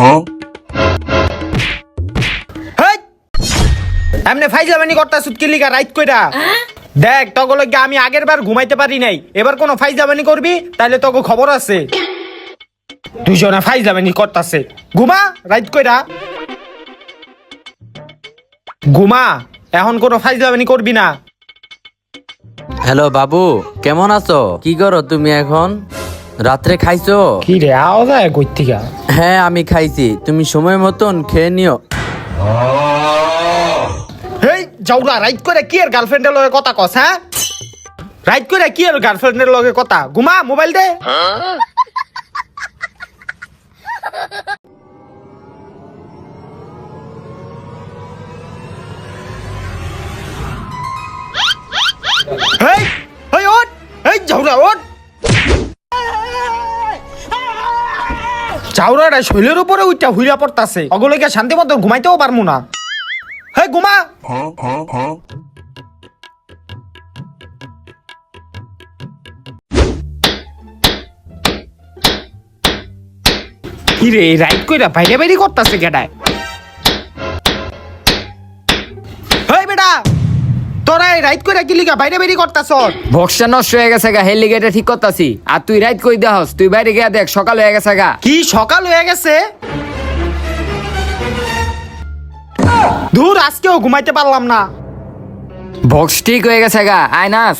হেই! এমনি ফাইজলামানি করতা সুতকি লিগা রাইট কইরা? দেখ তগো লগে আমি আগের বার ঘুমাইতে পারি নাই। এবার কোন ফাইজলামানি করবি? তাহলে তোকে খবর আছে। দুজনে ফাইজলামানি করতাছে। ঘুমা রাইট কইরা। ঘুমা এখন কোনো ফাইজলামানি করবি না। হ্যালো বাবু কেমন আছো? কি করো তুমি এখন? রাত্রে খাইছো? কি রে আও আয় কই থেকে? হ্যাঁ আমি খাইছি। তুমি সময় মতন খেয়ে নিও। হেই জাউলা রাইট করে কি আর গার্লফ্রেন্ডের লগে কথা কস হ্যাঁ? রাইট করে কি আর গার্লফ্রেন্ডের লগে কথা? ঘুমা মোবাইল দে। চাউরাটা শৈলের উপরে উঠা হুইরা পড়তাছে। অগলকে শান্তি মতো ঘুমাইতেও পারমু না। হে, ঘুমা! কি রে রাইট কইরা বাইরে বাইরে করতাছে কেডায় তোরা এই রাইট কইরা কি লিগা বাইরে বাইরে করতাছ। ভক্সা নষ্ট হয়ে গেছে গা হেলি গেটে ঠিক করতাছি। আর তুই রাইট কই দেহস? তুই বাইরে গিয়া দেখ সকাল হয়ে গেছে গা। কি সকাল হয়ে গেছে? দূর আজকেও ঘুমাইতে পারলাম না। বক্স ঠিক হয়ে গেছে গা আয়নাস